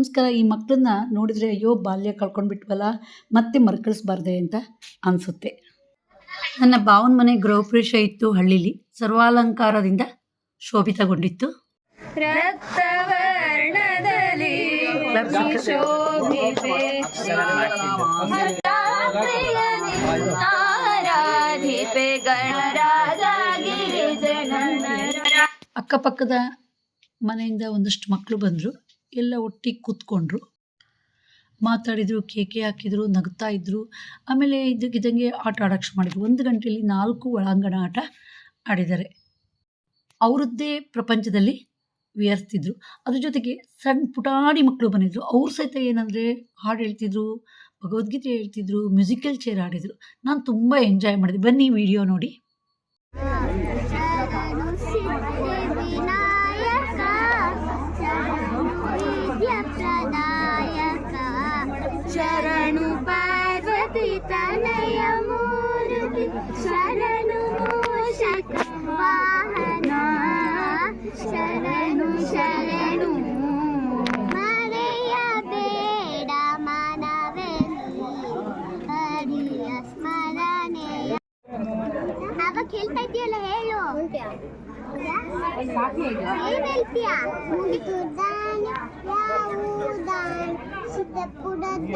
ನಮಸ್ಕಾರ ಈ ಮಕ್ಕಳನ್ನ ನೋಡಿದರೆ ಅಯ್ಯೋ ಬಾಲ್ಯ ಕಳ್ಕೊಂಡ್ಬಿಟ್ವಲ್ಲ ಮತ್ತೆ ಮರ್ಕಳಿಸ್ಬಾರ್ದೆ ಅಂತ ಅನಿಸುತ್ತೆ. ನನ್ನ ಭಾವನ ಮನೆ ಗೃಹಪ್ರವೇಶ ಇತ್ತು ಹಳ್ಳಿಲಿ ಸರ್ವಾಲಂಕಾರದಿಂದ ಶೋಭಿತಗೊಂಡಿತ್ತು. ಅಕ್ಕಪಕ್ಕದ ಮನೆಯಿಂದ ಒಂದಷ್ಟು ಮಕ್ಕಳು ಬಂದರು. ಎಲ್ಲ ಒಟ್ಟಿಗೆ ಕೂತ್ಕೊಂಡ್ರು. ಮಾತಾಡಿದರು, ಕೇಕೆ ಹಾಕಿದರು, ನಗ್ತಾ ಇದ್ದರು ಆಮೇಲೆ ಇದಕ್ಕಿದ್ದಂಗೆ ಆಟ ಆಡೋಕ್ಕೆ ಶುರು ಮಾಡಿದ್ರು. ಒಂದು ಗಂಟೆಯಲ್ಲಿ ನಾಲ್ಕು ಒಳಾಂಗಣ ಆಟ ಆಡಿದ್ದಾರೆ. ಅವರದ್ದೇ ಪ್ರಪಂಚದಲ್ಲಿ ವಿಹರಿಸ್ತಿದ್ರು. ಅದ್ರ ಜೊತೆಗೆ ಸಣ್ಣ ಪುಟಾಣಿ ಮಕ್ಕಳು ಬಂದಿದ್ರು. ಅವ್ರ ಸಹಿತ ಏನಂದರೆ ಹಾಡು ಹೇಳ್ತಿದ್ರು, ಭಗವದ್ಗೀತೆ ಹೇಳ್ತಿದ್ರು, ಮ್ಯೂಸಿಕಲ್ ಚೇರ್ ಆಡಿದರು. ನಾನು ತುಂಬ ಎಂಜಾಯ್ ಮಾಡಿದೆ. ಬನ್ನಿ ವಿಡಿಯೋ ನೋಡಿ. శరణు శకవాహన శరణు శరణు మరయ ಬೇಡ ಮನವೆಲ್ಲಿ ಹರಿಯ ಸ್ಮರಣೆಯ ಅವಾಗ ಕೇಳ್ತಾ ಇದೆಯಲ್ಲ ಹೇಳು ಏನ್ ಹೇಳ್ತೀಯಾ ಮುಗಿದುದಾನೆ ಯಾವುದಾನೆ ಸಿದ್ದಪುರದಾನೆ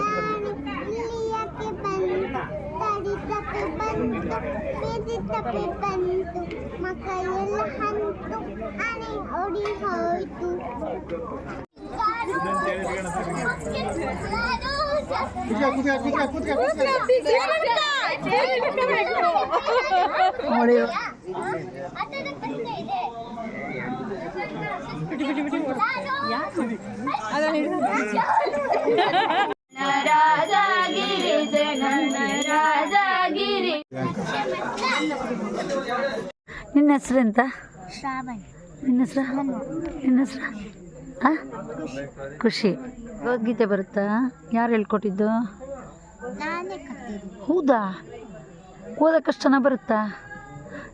ಇಲ್ಲಿಯಕ್ಕೆ ಬಂದ బంటు చేతితో పెప్పంటు మా కయ్యల హంటు అని ఒడి హోయితు ಅದ ನಿನ್ನ ಹೆಸರು ಎಂತ? ನಿನ್ನ ಹೆಸರು? ನಿನ್ನ ಹೆಸರು? ಹಾಂ ಖುಷಿ. ಭಗವದ್ಗೀತೆ ಬರುತ್ತಾ? ಯಾರು ಹೇಳ್ಕೊಟ್ಟಿದ್ದು? ಹೌದಾ? ಓದಕ್ಕಷ್ಟು ಚೆನ್ನಾಗಿ ಬರುತ್ತಾ?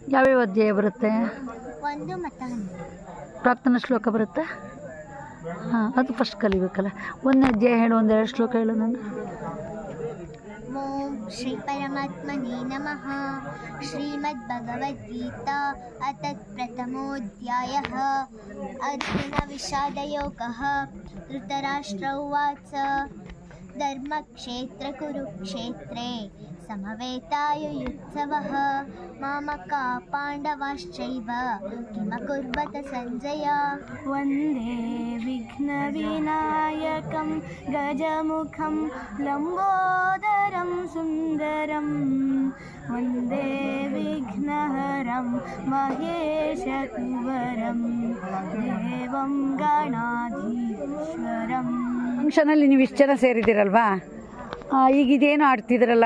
ಯಾವ್ಯಾವ ಅಧ್ಯಾಯ ಬರುತ್ತೆ? ಪ್ರಾರ್ಥನಾ ಶ್ಲೋಕ ಬರುತ್ತಾ? ಹಾಂ ಅದು ಫಸ್ಟ್ ಕಲಿಬೇಕಲ್ಲ. ಒಂದನೇ ಅಧ್ಯಾಯ ಹೇಳು ಒಂದೆರಡು ಶ್ಲೋಕ ಹೇಳು ನಾನು ॐ श्रीपरमात्मने नमः श्रीमद्भगवद्गीता अतत् प्रथमोऽध्यायः। अर्जुनविषादयोगः धृतराष्ट्र उवाच। धर्मक्षेत्रकुरुक्षेत्रे ಧೃತರಾಷ್ಟ್ರ ಉವಾಚ ಧರ್ಮಕ್ಷೇತ್ರ ಕುರುಕ್ಷೇತ್ರೆ ಸಮವೇತಾಯುಯುತ್ಸವः ಮಾಮಕಾ ಪಾಂಡವಾಶ್ಚೈವ किमकुर्वत सञ्जय वन्दे विघ्नविनायकं गजमुखं लम्बोदरं सुन्दरं वन्दे विघ्नहरं महेशकुवरं देवं गणाधीश्वरम् ಫಂಕ್ಷನಲ್ಲಿ ನೀವು ಇಷ್ಟು ಜನ ಸೇರಿದ್ದೀರಲ್ವಾ ಆ, ಈಗ ಇದೇನು ಆಡ್ತಿದ್ರಲ್ಲ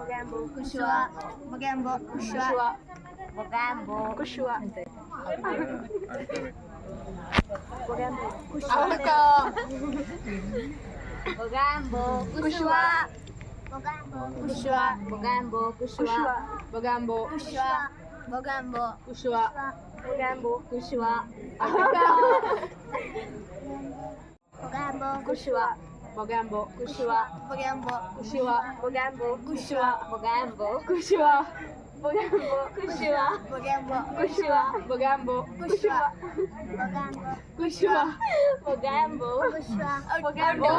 magambo kushua. Magambo kushua. Magambo. Kushua. Magambo kushua. Magambo kushua. Magambo kushua. Magambo kushua. Magambo kushua. Magambo kushua. Magambo. Kushua. Magambo. Kushua. Kushwa. Bogambo, Kushwa. Bogambo, Kushwa. Bogambo, Kushwa. Bogambo, Kushwa. Bogambo, Kushwa. Bogambo, Kushwa. Kushwa. Bogambo, Kushwa. Bogambo,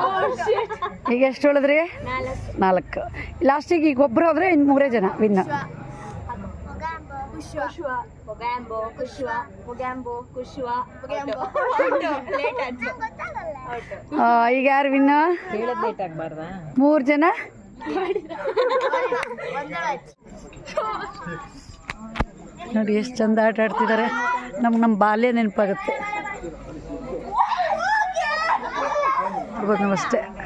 shit. ಈಗ ಎಷ್ಟು ಹೇಳಿದ್ರಿ ನಾಲ್ಕು ಲಾಸ್ಟಿಗೆ ಈಗ ಒಬ್ಬರು ಹೋದ್ರೆ ಇನ್ನು ಮೂರೇ ಜನ win Bogambo, Kushwa. Bogambo, Kushwa. Bogambo, Kushwa. Bogambo. ಗೊತ್ತಾಗಲ್ಲ ಈಗ ಯಾರು ವಿನ್ ಮೂರು ಜನ? ನೋಡಿ ಎಷ್ಟು ಚಂದ ಆಟ ಆಡ್ತಿದ್ದಾರೆ ನಮ್ಗೆ ನಮ್ಮ ಬಾಲ್ಯ ನೆನಪಾಗುತ್ತೆ. ನೋಡ್ಬೋದು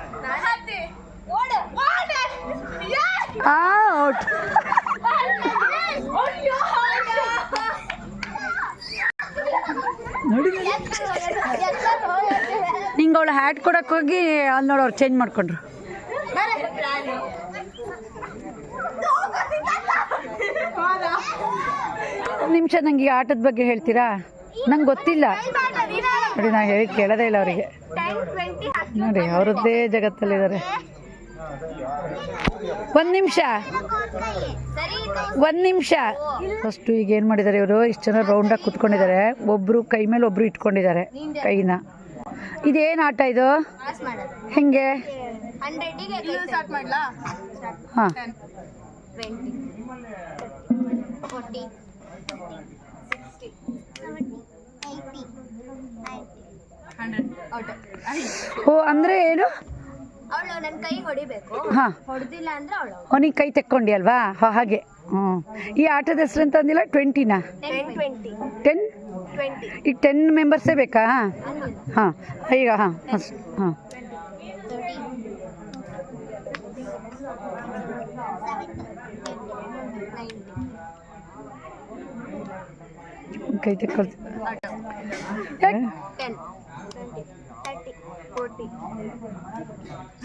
ನಿಂಗೆ ಕೊಡಕ್ಕೆ ಹೋಗಿ ಅಲ್ಲಿ ನೋಡೋರು ಚೇಂಜ್ ಮಾಡ್ಕೊಂಡ್ರು. ನಿಮಿಷ ನಂಗೆ ಈ ಆಟದ ಬಗ್ಗೆ ಹೇಳ್ತೀರಾ? ನಂಗೆ ಗೊತ್ತಿಲ್ಲ. ನೋಡಿ ನಾ ಹೇಳಿ ಕೇಳೋದೇ ಇಲ್ಲ ಅವರಿಗೆ. ನೋಡಿ, ಅವರದ್ದೇ ಜಗತ್ತಲ್ಲಿದ್ದಾರೆ. ಒಂದು ನಿಮಿಷ. ಒಂದು ನಿಮಿಷ. ಫಸ್ಟು ಈಗ ಏನು ಮಾಡಿದ್ದಾರೆ ಇವರು? ಇಷ್ಟು ಜನ ರೌಂಡಾಗಿ ಕುತ್ಕೊಂಡಿದ್ದಾರೆ. ಒಬ್ಬರು ಕೈ ಮೇಲೆ ಒಬ್ಬರು ಇಟ್ಕೊಂಡಿದ್ದಾರೆ ಕೈನ. ಇದೇನು ಆಟ ಇದು? ಹೆಂಗೆ? ಹಂಡ್ರೆಡಿಗೆ ಸ್ಟಾರ್ಟ್ ಮಾಡ್ಲಾ? ಹಾಂ. ಓ ಅಂದರೆ ಏನು? ಅವಳು ನನ್ನ ಕೈ ಹೊಡಿಬೇಕು. ಹಾಂ. ಹೊಡೆದಿಲ್ಲ ಅಂದ್ರೆ ಅವಳು ಅವನಿಗೆ ಕೈ ತೆಕ್ಕೊಂಡಿ ಅಲ್ವಾ? ಹಾ ಹಾಗೆ. ಹ್ಞೂ ಈ ಆಟದ ಹೆಸರು ಅಂತ ಅಂದಿಲ್ಲ ಟ್ವೆಂಟಿನಾ ಟೆನ್ ಟ್ವೆಂಟಿ ಟೆನ್ ಟ್ವೆಂಟಿ ಈಗ ಟೆನ್ ಮೆಂಬರ್ಸೇ ಬೇಕಾ? ಹಾಂ. ಈಗ ಹಾಂ ಹಾಂ. ಕೈ ತೆಕ್ಕೊಳ್ತೀನಿ ten twenty thirty forty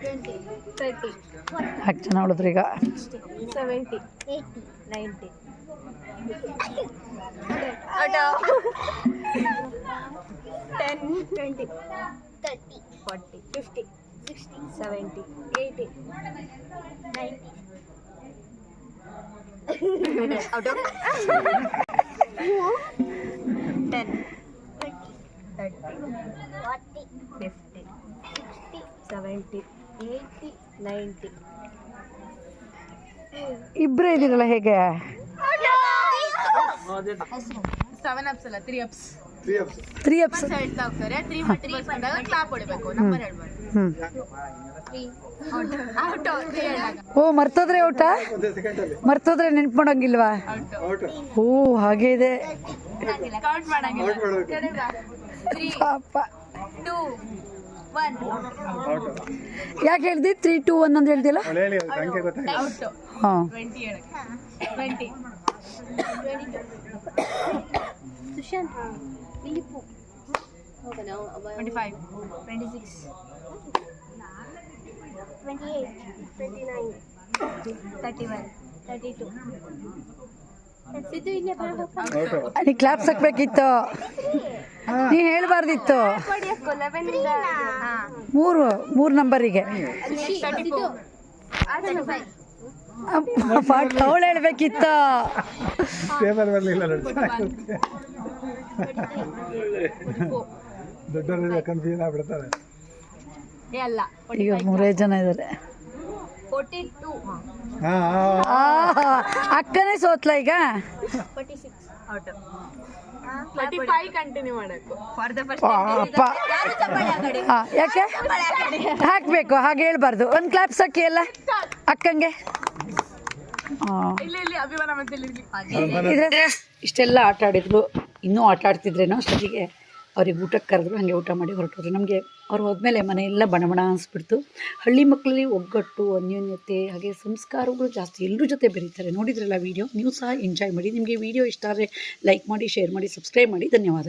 thirty ನಾಲ್ಕು ಜನ ಉಳಿದ್ರಿ ಈಗ seventy eighty ninety out ten twenty thirty forty fifty sixty seventy eighty ninety out ten twenty thirty forty fifty sixty seventy eighty ninety. ಇಬ್ಬರೇ ಇದ್ದೀರಲ್ಲ ಹೇಗೆ? ಸೆವೆನ್ ಅಪ್ಸ್ ಅಲ್ಲ ತ್ರೀ ಅಪ್ಸ್ ತ್ರೀ ಅಪ್ಸ್ ಹೇಳ್ತಾ ಹೋಗ್ತಾರೆ ತ್ರೀ ಮಟ್ಟಿ ಬರ್ಸ್ಕೊಂಡಾಗ ಕ್ಲಾಪ್ ಹೊಡಿಬೇಕು number ಹೇಳ್ಬಾರ್ದು ಹ್ಞೂ ತ್ರೀ ಔಟ್ ತ್ರೀ ಓ ಮರ್ತೋದ್ರೆ ಊಟ ಮರ್ತೋದ್ರೆ ನೆನ್ಪು ಮಾಡಂಗಿಲ್ವಾ? ಓ ಹಾಗೆ ಇದೆ. ಕೌಂಟ್ ಮಾಡಂಗಿಲ್ಲ. ತ್ರೀ ಪಾಪ. ಟೂ ಯಾಕೆ ಹೇಳ್ದಿ? ತ್ರೀ ಟು ಒನ್ ಅಂತ ಹೇಳ್ದಿಲ್ಲ ಔಟ್ ಹಾಂ ಟ್ವೆಂಟಿ ಹೇಳಕ್ಕೆ twenty Sushant ಇಲಿಪು twenty five twenty six twenty eight twenty nine thirty one thirty two Siddu ಇಲ್ಲೇ ಬರಬೇಕು ನೀ ಕ್ಲಾಪ್ಸ್ ಹಾಕ್ಬೇಕಿತ್ತು. ನೀ ಹೇಳ್ಬಾರ್ದಿತ್ತು. ಮೂರು ಮೂರು ನಂಬರಿಗೆ. ಅವಳು ಹೇಳ್ಬೇಕಿತ್ತು. ಪೇಪರ್ ಬರಲಿಲ್ಲ ದೊಡ್ಡವರೆಲ್ಲ ಕನ್ಫ್ಯೂಸ್ ಆಗ್ಬಿಡ್ತಾರೆ ಈಗ ಮೂರೇ ಜನ ಇದ್ದಾರೆ ಹಾ ಅಕ್ಕನೇ ಸೋತ್ಲ ಈಗ? ಯಾಕೆ? ಹಾಕ್ಬೇಕು ಹಾಗೆ ಹೇಳ್ಬಾರ್ದು. ಒಂದು ಕ್ಲಾಪ್ಸ್ ಹಾಕಿ ಎಲ್ಲ? ಅಕ್ಕಂಗೆ? ಇಷ್ಟೆಲ್ಲ ಆಟ ಆಡಿದ್ರು ಇನ್ನೂ ಆಟ ಆಡ್ತಿದ್ರೇನೋ ಅಷ್ಟೊತ್ತಿಗೆ. ಅವ್ರಿಗೆ ಊಟಕ್ಕೆ ಕರೆದ್ರು, ಹಾಗೆ ಊಟ ಮಾಡಿ ಹೊರಟೋದ್ರು. ನಮಗೆ ಅವ್ರು ಹೋದ್ಮೇಲೆ ಮನೆಯೆಲ್ಲ ಬಣಬಣ ಬಣ ಅನಿಸ್ಬಿಡ್ತು. ಹಳ್ಳಿ ಮಕ್ಕಳಲ್ಲಿ ಒಗ್ಗಟ್ಟು, ಅನ್ಯೋನ್ಯತೆ, ಹಾಗೆ ಸಂಸ್ಕಾರಗಳು ಜಾಸ್ತಿ ಎಲ್ಲರ ಜೊತೆ ಬೆರೀತಾರೆ. ನೋಡಿದ್ರಲ್ಲ ವೀಡಿಯೋ? ನೀವು ಸಹ ಎಂಜಾಯ್ ಮಾಡಿ. ನಿಮಗೆ ವೀಡಿಯೋ ಇಷ್ಟ ಆದರೆ ಲೈಕ್ ಮಾಡಿ ಶೇರ್ ಮಾಡಿ ಸಬ್ಸ್ಕ್ರೈಬ್ ಮಾಡಿ. ಧನ್ಯವಾದಗಳು.